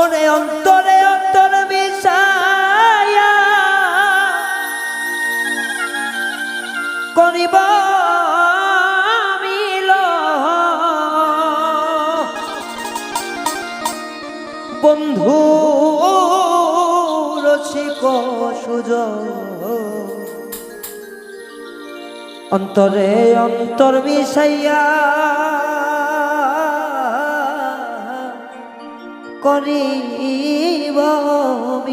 ওরে অন্তরে অন্তর বিষায়া করিব বন্ধু রসিক সুজ। অন্তরে অন্তর বিষাইয়া করে বমিলা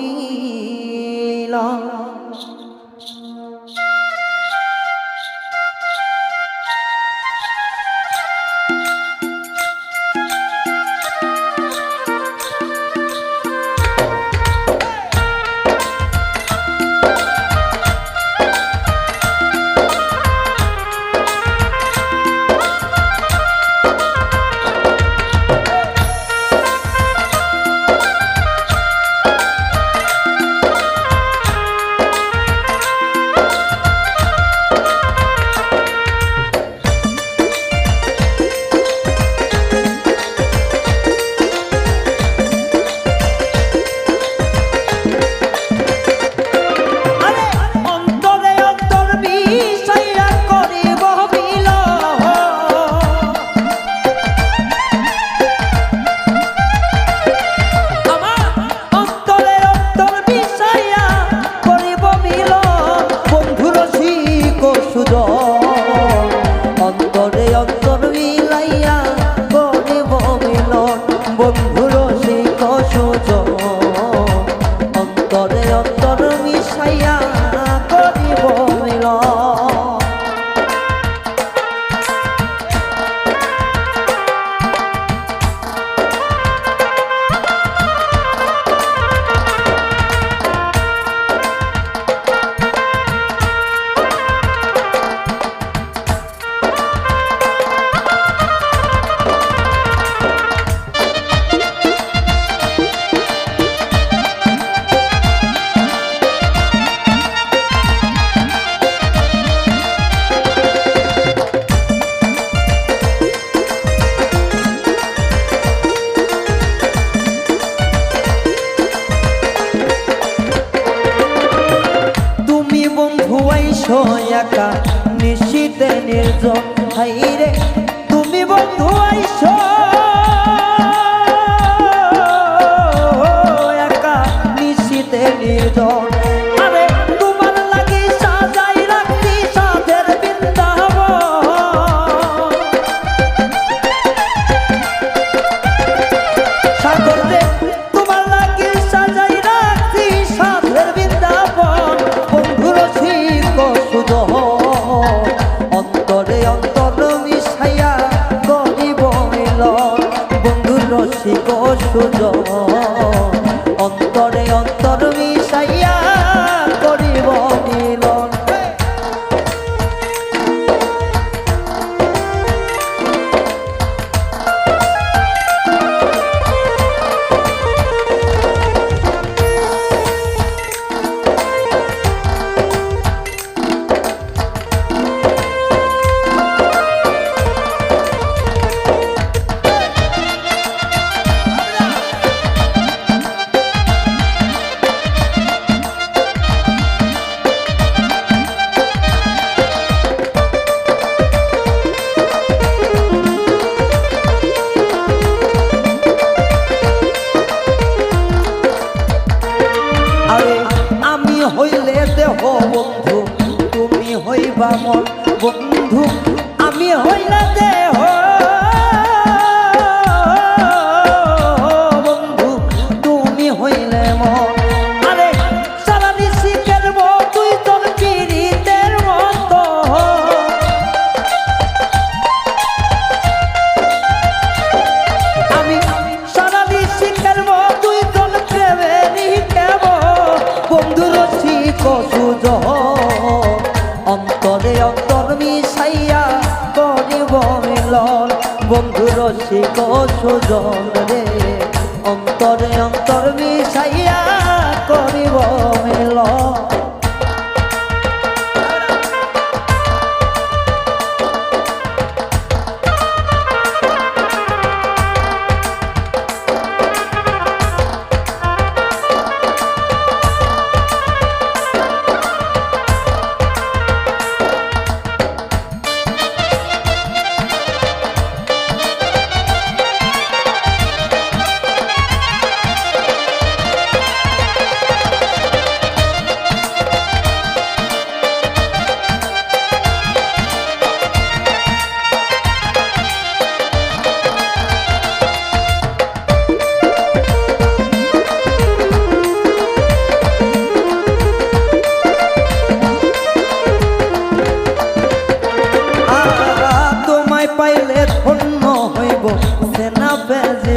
বন্ধু একা নিশীতে নির্জন। হাইরে তুমি বন্ধু আইসো। একা নিশীতে নির্জন। বন্ধু আমি হইলাম বন্ধু রসিক সুজন রে অন্তরে অন্তর মিশাইয়া করিব মিলন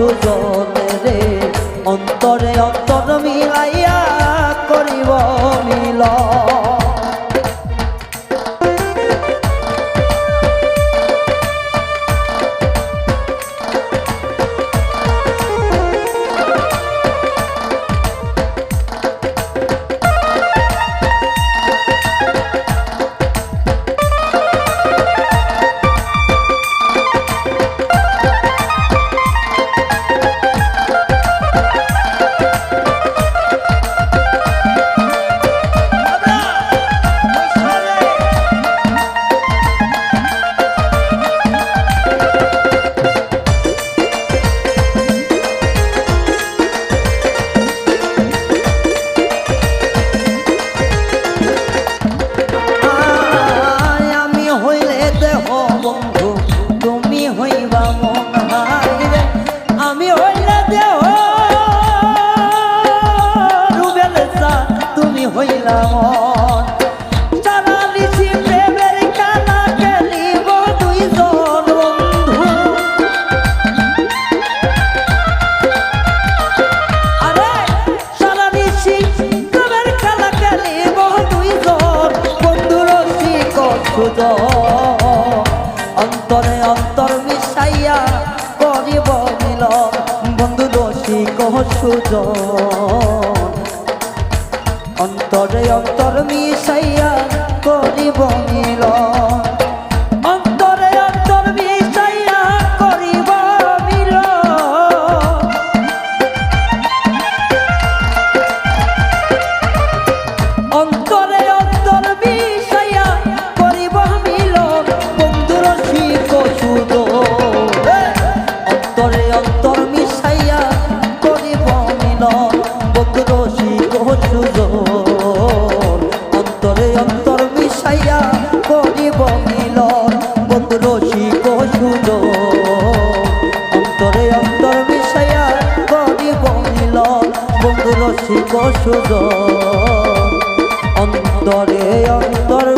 সুজন রে অন্তরে অন্তরে জন অন্তরে অন্তর মিশাইয়া করিব মিলন। পশুজন অন্তরে অন্তর